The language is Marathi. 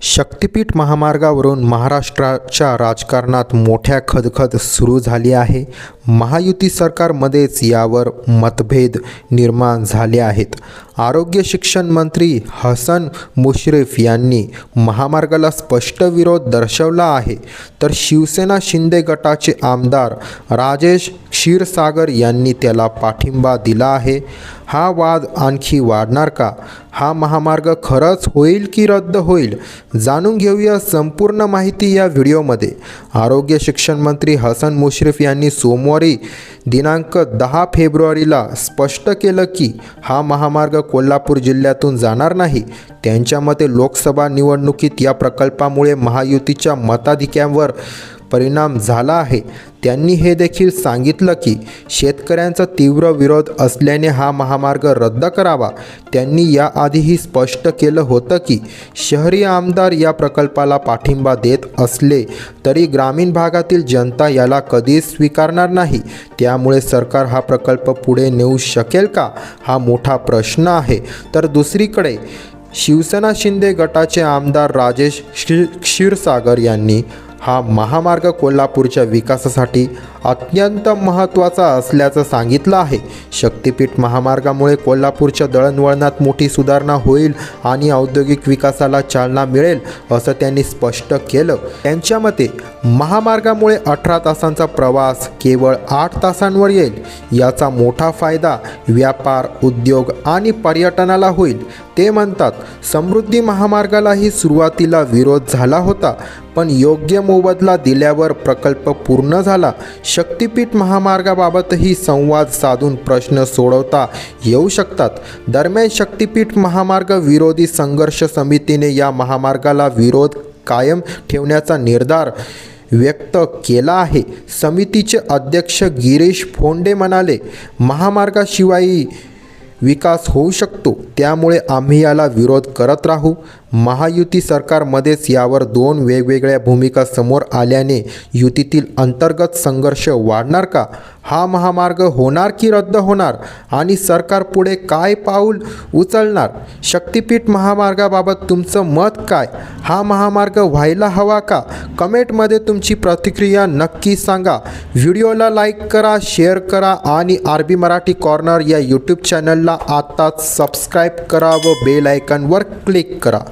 शक्तिपीठ महामार्गावरून महाराष्ट्राच्या राजकारणात मोठ्या खदखद सुरू झाली आहे. महायुती सरकारमध्येच यावर मतभेद निर्माण झाले आहेत. आरोग्य शिक्षण मंत्री हसन मुश्रीफ यांनी महामार्गाला स्पष्ट विरोध दर्शवला आहे. तर शिवसेना शिंदे गटाचे आमदार राजेश क्षीरसागर यांनी त्याला पाठिंबा दिला आहे. हा वाद आणखी वाढणार का? हा महामार्ग खरंच होईल की रद्द होईल? जाणून घेऊया संपूर्ण माहिती या व्हिडिओमध्ये. आरोग्य शिक्षण मंत्री हसन मुश्रीफ यांनी सोमवार दिनांक दहा फेब्रुवारीला स्पष्ट केलं की हा महामार्ग कोल्हापूर जिल्ह्यातून जाणार नाही. त्यांच्या मते लोकसभा निवडणुकीत या प्रकल्पामुळे महायुतीच्या मताधिक्यांवर परिणाम झाला आहे. त्यांनी हे देखील सांगितलं की शेतकऱ्यांचा तीव्र विरोध असल्याने हा महामार्ग रद्द करावा. त्यांनी याआधीही स्पष्ट केलं होतं की शहरी आमदार या प्रकल्पाला पाठिंबा देत असले तरी ग्रामीण भागातील जनता याला कधीच स्वीकारणार नाही. त्यामुळे सरकार हा प्रकल्प पुढे नेऊ शकेल का? हा मोठा प्रश्न आहे. तर दुसरीकडे शिवसेना शिंदे गटाचे आमदार राजेश क्षी क्षीरसागर यांनी हा महामार्ग कोल्हापूरच्या विकासासाठी अत्यंत महत्त्वाचा असल्याचं सांगितलं आहे. शक्तिपीठ महामार्गामुळे कोल्हापूरच्या दळणवळणात मोठी सुधारणा होईल आणि औद्योगिक विकासाला चालना मिळेल असं त्यांनी स्पष्ट केलं. त्यांच्या मते महामार्गामुळे अठरा तासांचा प्रवास केवळ आठ तासांवर येईल. याचा मोठा फायदा व्यापार उद्योग आणि पर्यटनाला होईल. ते म्हणतात समृद्धी महामार्गालाही सुरुवातीला विरोध झाला होता पण योग्य मोबदला दिल्यावर प्रकल्प पूर्ण झाला. शक्तिपीठ महामार्गाबाबतही संवाद साधून प्रश्न सोडवता येऊ शकतात. दरम्यान शक्तिपीठ महामार्ग विरोधी संघर्ष समितीने या महामार्गाला विरोध कायम ठेवण्याचा निर्धार व्यक्त केला आहे. समितीचे अध्यक्ष गिरीश फोंडे म्हणाले महामार्गाशिवाय विकास होऊ शकतो. त्यामुळे आम्ही याला विरोध करत राहू. महायुती सरकारमध्येच यावर दोन वेगवेगळ्या भूमिका समोर आल्याने युतीतील अंतर्गत संघर्ष वाढणार का? हा महामार्ग होणार की रद्द होणार? आणि सरकार पुढे काय पाऊल उचलणार? शक्तिपीठ महामार्गाबाबत तुमचं मत काय? हा महामार्ग व्हायला हवा का? कमेंटमध्ये तुमची प्रतिक्रिया नक्की सांगा. व्हिडिओला लाईक करा शेअर करा आणि आर बी मराठी कॉर्नर या यूट्यूब चॅनलला आत्ताच सबस्क्राईब करा व बेल आयकनवर क्लिक करा.